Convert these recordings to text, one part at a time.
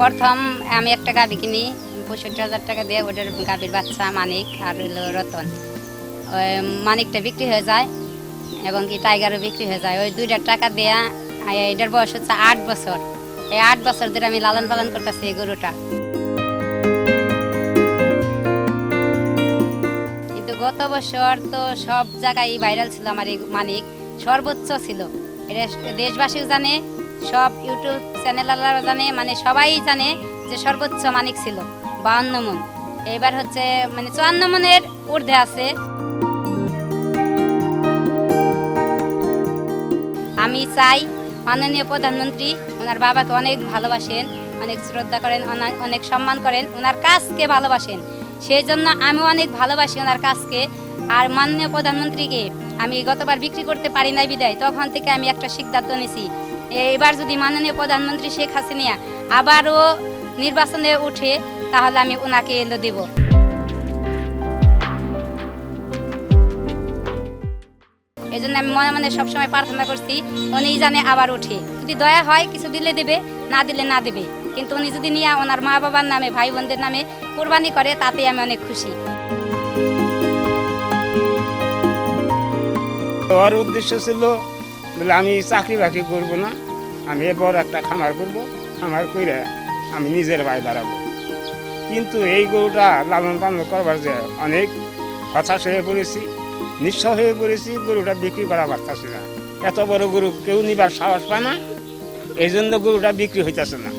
প্রথম আমি একটা গাবি কিনি, পঁয়ষট্টি হাজার টাকা দিয়ে ওটার গাবির বাচ্চা মানিক আর হলো রতন। ওই মানিকটা বিক্রি হয়ে যায় এবং কি টাইগারও বিক্রি হয়ে যায়। ওই দুইটার টাকা দেয়া এটার বয়স হচ্ছে আট বছর। এই আট বছর ধরে আমি লালন পালন করতেছি এই গরুটা। কিন্তু গত বছর তো সব জায়গায় ভাইরাল ছিল আমার এই মানিক। সর্বোচ্চ ছিল। দেশবাসীও জানে সব ইউটিউব চ্যানেলাররা জানে মানে সবাই জানে যে সর্বোচ্চ মানিক ছিল বাউন্ন মন। এবার হচ্ছে মানে চুয়ান্ন মনের ঊর্ধ্বে আছে। আমি চাই মাননীয় প্রধানমন্ত্রী, ওনার বাবাকে অনেক ভালোবাসেন, অনেক শ্রদ্ধা করেন অনেক সম্মান করেন, ওনার কাজকে ভালোবাসেন। সেই জন্য আমি অনেক ভালোবাসি ওনার কাজকে। আর মাননীয় প্রধানমন্ত্রীকে আমি গতবার বিক্রি করতে পারি নাই বিদায়, তখন থেকে আমি একটা সিদ্ধান্ত নিয়েছি এবার যদি মাননীয় প্রধানমন্ত্রী শেখ হাসিনা আবারও নির্বাচনে উঠে, তাহলে আমি ওনাকে এলো দেব। এই জন্য আমি মনে মনে সবসময় প্রার্থনা করছি উনি জানে আবার উঠে। যদি দয়া হয়, কিছু দিলে দেবে, না দিলে না দেবে। কিন্তু উনি যদি নিয়ে ওনার মা বাবার নামে ভাই বোনদের নামে কোরবানি করে তাতে আমি অনেক খুশি। ওর উদ্দেশ্য ছিল বলে, আমি চাকরি বাকরি করব না, আমি এবার একটা খামার করব, খামার করে আমি নিজের ভাই দাঁড়াবো। কিন্তু এই গরুটা লালন পালন করবার যে অনেক হতাশ হয়ে পড়েছি, নিঃস্ব হয়ে পড়েছি, গরুটা বিক্রি করা পারতেছি না। এত বড় গরু কেউ নিবার সাহস পায় না এই জন্য গরুটা বিক্রি হইতেছে না।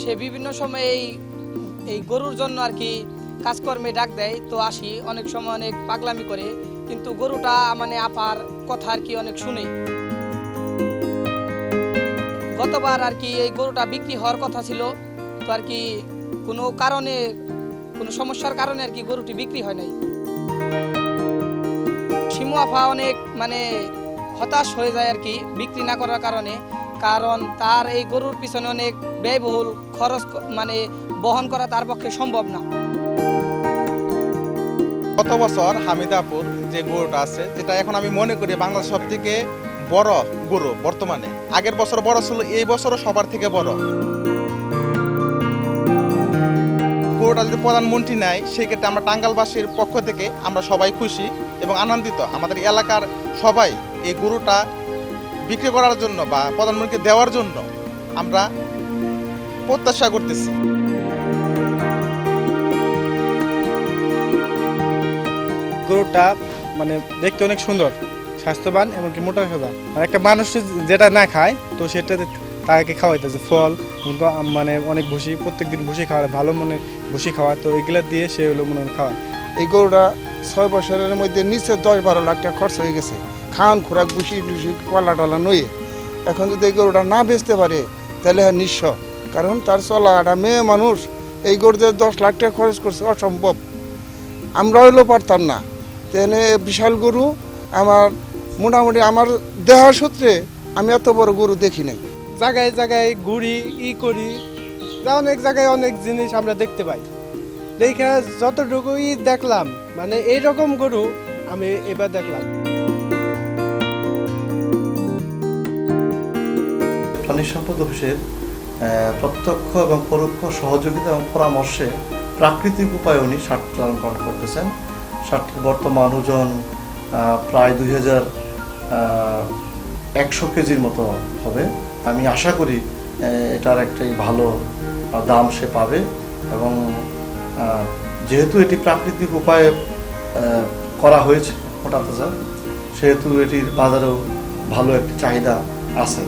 সে বিভিন্ন সময় এই এই গরুর জন্য আর কি কাজকর্মে ডাক দেয়, তো আসি। অনেক সময় অনেক পাগলামি করে, কিন্তু গরুটা মানে আপার কথা আর কি অনেক শুনে। গতবার আর কি এই গরুটা বিক্রি হওয়ার কথা ছিল, তো আর কি কোনো কারণে, কোনো সমস্যার কারণে আর কি গরুটি বিক্রি হয় নাই। শিমু আফা অনেক মানে হতাশ হয়ে যায় আর কি বিক্রি না করার কারণে, কারণ তার এই গরুর পিছনে অনেক ব্যয়বহুল খরচ মানে বহন করা তার পক্ষে সম্ভব না। গত বছর হামিদাপুর যে গরুটা আছে, যেটা এখন আমি মনে করি বাংলাদেশ সব থেকে বড় গরু বর্তমানে। আগের বছর বড় ছিল, এই বছরও সবার থেকে বড়। গরুটা যদি প্রধানমন্ত্রী নেয়, সেক্ষেত্রে আমরা টাঙ্গালবাসীর পক্ষ থেকে আমরা সবাই খুশি এবং আনন্দিত। আমাদের এলাকার সবাই এই গরুটা বিক্রি করার জন্য বা প্রধানমন্ত্রীকে দেওয়ার জন্য আমরা প্রত্যাশা করতেছি। গরুটা মানে দেখতে অনেক সুন্দর, স্বাস্থ্যবান এবং কি মোটা সোজা। আর একটা মানুষ যেটা না খায়, তো সেটা তাকে খাওয়াইতেছে, ফল মানে অনেক ভুসি, প্রত্যেকদিন ভুসি খাওয়ায় ভালো মনে ভুসি খাওয়ায় তো এগুলা দিয়ে সে হলো মনে খাওয়ায়। এই গরুটা ছয় বছরের মধ্যে নিচে দশ বারো লাখ টাকা খরচ হয়ে গেছে। খান, খোরাক বুসি টুসি, কলা টলা নয়ে এখন যদি এই গরুটা না বেচতে পারে, তাহলে হ্যাঁ নিঃস্ব। কারণ তার চলা একটা মেয়ে মানুষ, এই গরুতে দশ লাখ টাকা খরচ করছে, অসম্ভব। আমরা হইলেও পারতাম না। তেনে বিশাল গরু আমার মোটামুটি আমার দেহার সূত্রে আমি এত বড় গরু দেখি নাই। জায়গায় জায়গায় ঘুরি ই করি যা অনেক জায়গায় অনেক জিনিস আমরা দেখতে পাই। দেখে যতটুকুই দেখলাম মানে এইরকম গরু আমি এবার দেখলাম। প্রাণী সম্পদ অফিসের প্রত্যক্ষ এবং পরোক্ষ সহযোগিতা এবং পরামর্শে প্রাকৃতিক উপায়ে উনি লালন করতেছেন ষাটটির বর্তমান ওজন প্রায় দুই হাজার একশো কেজির মতো হবে। আমি আশা করি এটার একটাই ভালো দাম সে পাবে এবং যেহেতু এটি প্রাকৃতিক উপায়ে করা হয়েছে মোটা তাজা, সেহেতু এটির বাজারেও ভালো একটি চাহিদা আছে।